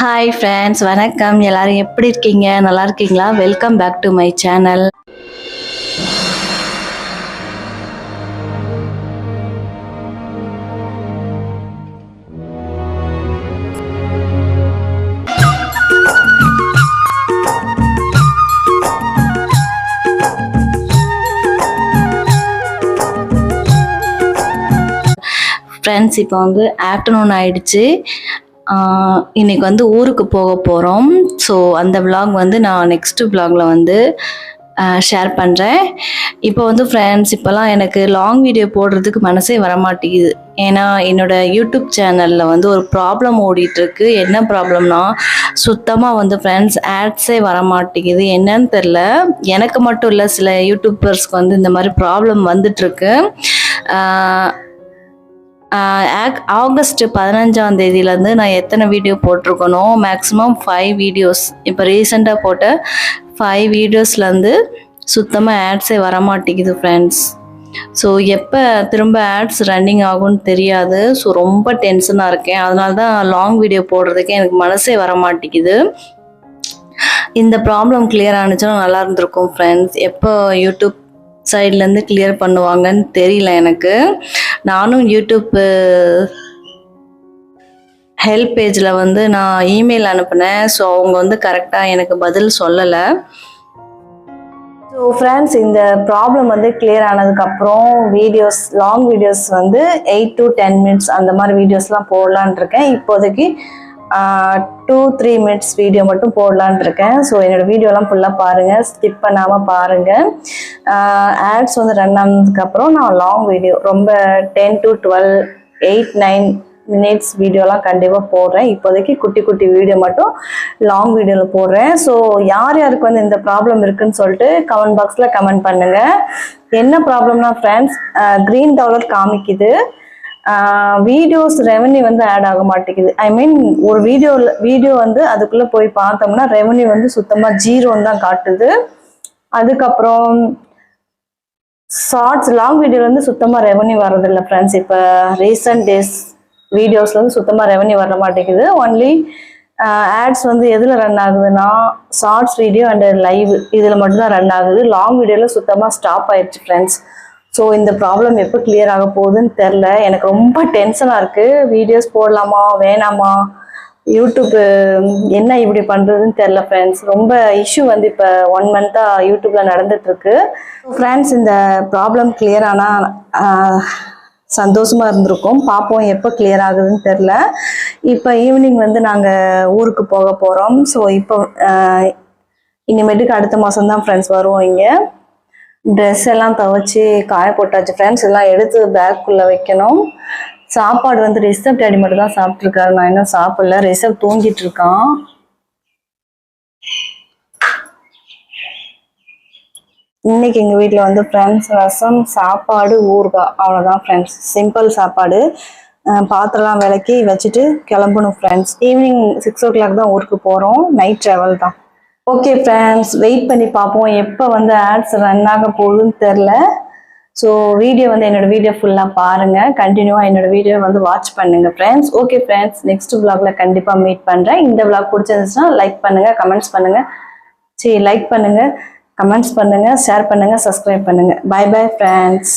Hi friends வணக்கம். எல்லாரும் எப்படி இருக்கீங்க? நல்லா இருக்கீங்களா? Welcome back to my channel friends இப்போ வந்து ஆஃப்டர்நூன் ஆயிடுச்சு. இன்றைக்கி இன்னைக்கு வந்து ஊருக்கு போக போகிறோம் ஸோ அந்த vlog வந்து நான் நெக்ஸ்ட் vlogல வந்து ஷேர் பண்ணுறேன் இப்போ வந்து ஃப்ரெண்ட்ஸ் இப்போல்லாம் எனக்கு லாங் வீடியோ போடுறதுக்கு மனசே வரமாட்டேங்குது. ஏன்னா என்னோடய யூடியூப் சேனலில் வந்து ஒரு ப்ராப்ளம் ஓடிட்டுருக்கு. என்ன ப்ராப்ளம்னா சுத்தமாக வந்து ஃப்ரெண்ட்ஸ் ஆட்ஸே வரமாட்டேங்குது. என்னன்னு தெரில. எனக்கு மட்டும் இல்லை சில யூடியூபர்ஸ்க்கு வந்து இந்த மாதிரி ப்ராப்ளம் வந்துட்டுருக்கு. ஆகஸ்ட் பதினஞ்சாம் தேதியிலேருந்து நான் எத்தனை வீடியோ போட்டிருக்கணும் மேக்ஸிமம் ஃபைவ் வீடியோஸ் இப்போ ரீசெண்டாக போட்ட ஃபைவ் வீடியோஸ்லேருந்து சுத்தமாக ஆட்ஸே வர மாட்டேங்குது ஃப்ரெண்ட்ஸ் ஸோ எப்போ திரும்ப ஆட்ஸ் ரன்னிங் ஆகும்னு தெரியாது. ஸோ ரொம்ப டென்ஷனாக இருக்கேன். அதனால தான் லாங் வீடியோ போடுறதுக்கே எனக்கு மனசே வரமாட்டேங்குது. இந்த ப்ராப்ளம் கிளியர் ஆனிச்சுன்னா நல்லா இருந்திருக்கும் ஃப்ரெண்ட்ஸ் எப்போ யூடியூப் சைட்லேருந்து கிளியர் பண்ணுவாங்கன்னு தெரியல எனக்கு. நானும் யூடியூப் ஹெல்ப் பேஜில் வந்து நான் இமெயில் அனுப்பினேன். ஸோ அவங்க வந்து கரெக்டாக எனக்கு பதில் சொல்லலை. ஸோ ஃப்ரெண்ட்ஸ் இந்த ப்ராப்ளம் வந்து கிளியர் ஆனதுக்கப்புறம் வீடியோஸ் லாங் வீடியோஸ் வந்து எயிட் டு டென் மினிட்ஸ் அந்த மாதிரி வீடியோஸ்லாம் போடலான் இருக்கேன். இப்போதைக்கு டூ த்ரீ மினிட்ஸ் வீடியோ மட்டும் போடலான் இருக்கேன். ஸோ என்னோட வீடியோலாம் ஃபுல்லாக பாருங்கள் ஸ்கிப் பண்ணாமல் பாருங்கள் ஆட்ஸ் வந்து ரன் ஆனதுக்கப்புறம் நான் லாங் வீடியோ ரொம்ப ten to twelve eight nine minutes வீடியோலாம் கண்டிப்பாக போடுறேன். இப்போதைக்கு குட்டி குட்டி வீடியோ மட்டும் லாங் வீடியோவில் போடுறேன். ஸோ யார் யாருக்கு வந்து இந்த ப்ராப்ளம் இருக்குன்னு சொல்லிட்டு கமெண்ட் பாக்ஸில் கமெண்ட் பண்ணுங்கள் என்ன ப்ராப்ளம்னா ஃப்ரெண்ட்ஸ் க்ரீன் டாலர் காமிக்குது. வீடியோஸ் ரெவன்யூ வந்து ஆட் ஆக மாட்டேங்குது. ஐ மீன் ஒரு வீடியோவில் வீடியோ வந்து அதுக்குள்ளே போய் பார்த்தோம்னா ரெவன்யூ வந்து சுத்தமாக ஜீரோன்னு தான் காட்டுது. அதுக்கப்புறம் ஷார்ட்ஸ் லாங் வீடியோல இருந்து சுத்தமாக ரெவன்யூ வர்றதில்ல ஃப்ரெண்ட்ஸ் இப்போ ரீசன்ட் டேஸ் வீடியோஸ்ல இருந்து சுத்தமாக ரெவன்யூ வர மாட்டேங்குது. ஒன்லி ஆட்ஸ் வந்து எதில் ரன் ஆகுதுன்னா ஷார்ட்ஸ் வீடியோ அண்ட் லைவ் இதில் மட்டும்தான் ரன் ஆகுது. லாங் வீடியோவில் சுத்தமாக ஸ்டாப் ஆயிடுச்சு ஃப்ரெண்ட்ஸ் ஸோ இந்த ப்ராப்ளம் எப்போ கிளியர் ஆக போகுதுன்னு தெரில எனக்கு ரொம்ப டென்ஷனாக இருக்குது வீடியோஸ் போடலாமா? வேணாமா? யூடியூப்பு என்ன இப்படி பண்ணுறதுன்னு தெரில ஃப்ரெண்ட்ஸ் ரொம்ப இஷ்யூ வந்து இப்போ ஒன் மந்த்தாக யூடியூப்பில் நடந்துகிட்ருக்கு ஃப்ரெண்ட்ஸ் இந்த ப்ராப்ளம் கிளியர் ஆனால் சந்தோஷமாக இருந்திருக்கும். பார்ப்போம் எப்போ கிளியர் ஆகுதுன்னு தெரில இப்போ ஈவினிங் வந்து நாங்கள் ஊருக்கு போக போகிறோம் ஸோ இப்போ இனிமேட்டுக்கு அடுத்த மாதம் தான் ஃப்ரெண்ட்ஸ் வருவோம் இங்கே. ட்ரெஸ் எல்லாம் துவைச்சி காய போட்டாச்சு. ஃப்ரெண்ட்ஸ் எல்லாம் எடுத்து பேக்குள்ளே வைக்கணும். சாப்பாடு வந்து ரிசப் டேடி மட்டும் தான் சாப்பிட்ருக்காரு நான் இன்னும் சாப்பிடல. ரிசப் தூங்கிட்டு இருக்கான். இன்னைக்கு எங்கள் வீட்டில் வந்து ஃப்ரெண்ட்ஸ் ரசம் சாப்பாடு ஊறுகாய். அவ்வளோதான் ஃப்ரெண்ட்ஸ் சிம்பிள் சாப்பாடு. பாத்திரம்லாம் விளக்கி வச்சுட்டு கிளம்பணும் friends evening six o'clock தான் ஊருக்கு போகிறோம் நைட் ட்ராவல் தான். ஓகே ஃப்ரெண்ட்ஸ் வெயிட் பண்ணி பார்ப்போம். எப்போ வந்து ஆட்ஸ் ரன் ஆக போகுதுன்னு தெரில ஸோ வீடியோ வந்து என்னோட வீடியோ ஃபுல்லாக பாருங்கள் கண்டினியூவாக என்னோட வீடியோ வந்து வாட்ச் பண்ணுங்கள் ஃப்ரெண்ட்ஸ் ஓகே ஃப்ரெண்ட்ஸ் நெக்ஸ்ட் விளாகில் கண்டிப்பாக மீட் பண்ணுறேன் இந்த விளாக் பிடிச்சிருந்துச்சுன்னா லைக் பண்ணுங்கள் கமெண்ட்ஸ் பண்ணுங்கள் சரி லைக் பண்ணுங்கள் கமெண்ட்ஸ் பண்ணுங்கள் ஷேர் பண்ணுங்கள் சப்ஸ்கிரைப் பண்ணுங்கள் பை பை ஃப்ரெண்ட்ஸ்